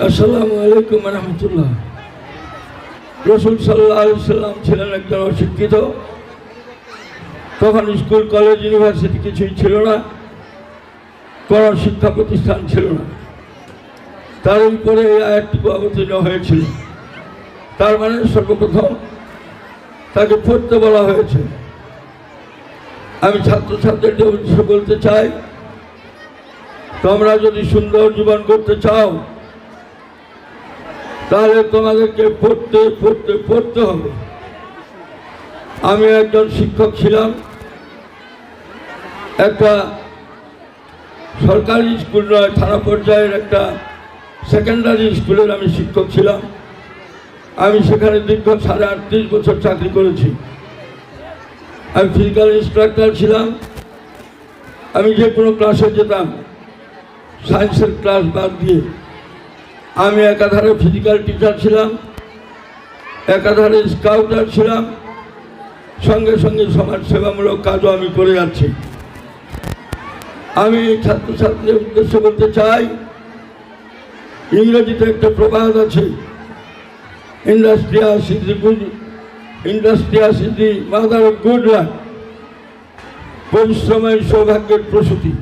আসসালামু আলাইকুম রহমতুল্লাহ। রসুল সাল্লাহ ছিলেন একজন অশিক্ষিত। তখন স্কুল, কলেজ, ইউনিভার্সিটি কিছুই ছিল না। কোনো শিক্ষা প্রতিষ্ঠান ছিল না। তার উপরে এই আয়াতটুকু অবতীর্ণ হয়েছিল। তার মানে সর্বপ্রথম তাকে পড়তে বলা হয়েছে। আমি ছাত্রছাত্রীদের উদ্দেশ্যে বলতে চাই, তোমরা যদি সুন্দর জীবন করতে চাও তাহলে তোমাদেরকে পড়তে পড়তে পড়তে হবে। আমি একজন শিক্ষক ছিলাম। একটা সরকারি স্কুল নয়, থানা পর্যায়ের একটা সেকেন্ডারি স্কুলের আমি শিক্ষক ছিলাম। আমি সেখানে দীর্ঘ সাড়ে আটত্রিশ বছর চাকরি করেছি। আমি ফিজিক্যাল ইনস্ট্রাক্টর ছিলাম। আমি যে কোনো ক্লাসে যেতাম। সায়েন্সের ক্লাস বাদ দিয়ে। আমি একাধারে ফিজিক্যাল টিচার ছিলাম, একাধারে স্কাউটার ছিলাম, সঙ্গে সঙ্গে সমাজ সেবামূলক কাজও আমি করে যাচ্ছি। আমি ছাত্রছাত্রীদের উদ্দেশ্য বলতে চাই, ইংরেজিতে একটা প্রবাদ আছে industrious is the good industrious is the mother of good luck, পরিশ্রমের সৌভাগ্যের প্রসূতি।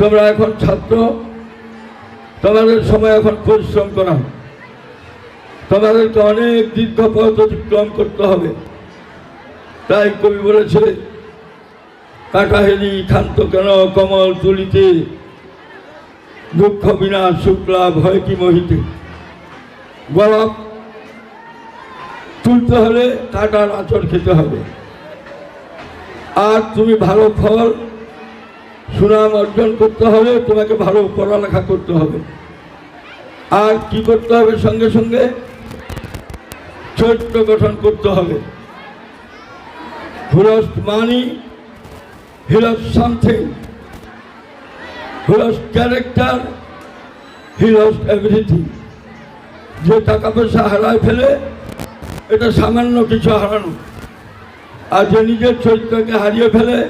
তোমরা এখন ছাত্র তোমাদের সময় এখন পরিশ্রম করা তোমাদেরকে অনেক দীর্ঘ পথ অতিক্রম করতে হবে। তাই কবি বলেছে কাটাহেরি ক্ষান্ত কেন কমল তুলিতে? দুঃখ বিনা শুক্লা ভয় কি মহিতে? গলপ তুলতে হলে কাটার আচর খেতে হবে। আর তুমি ভালো ফল সুনাম অর্জন করতে হবে, তোমাকে ভালো পড়ালেখা করতে হবে। আর কি করতে হবে সঙ্গে সঙ্গে? চরিত্র গঠন করতে হবে। হুলস্ট মানি হিলস সামথিং। হুলস ক্যারেক্টার হিলস এভরিথিং। যে টাকা পয়সা হারায় ফেলে, এটা সামান্য কিছু হারানো। আর যে নিজের চরিত্রকে হারিয়ে ফেলে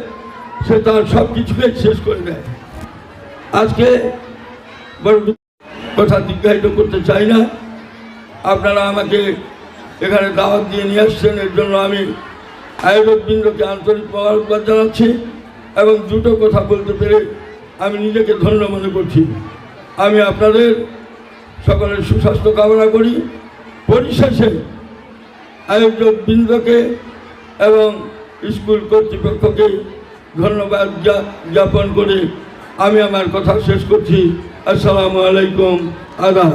সে তার সব কিছুকে শেষ করে দেয়। আজকে বড় কথা দীর্ঘায়িত করতে চাই না। আপনারা আমাকে এখানে দাওয়াত দিয়ে নিয়ে আসছেন, এর জন্য আমি আয়োজকবৃন্দকে আন্তরিক মোবারকবাদ জানাচ্ছি এবং দুটো কথা বলতে পেরে আমি নিজেকে ধন্য মনে করছি। আমি আপনাদের সকলের সুস্বাস্থ্য কামনা করি। পরিশেষে আয়োজক বৃন্দকে এবং স্কুল কর্তৃপক্ষকে ধন্যবাদ যাপন করে আমি আমার কথা শেষ করছি। আসসালামু আলাইকুম আদাব।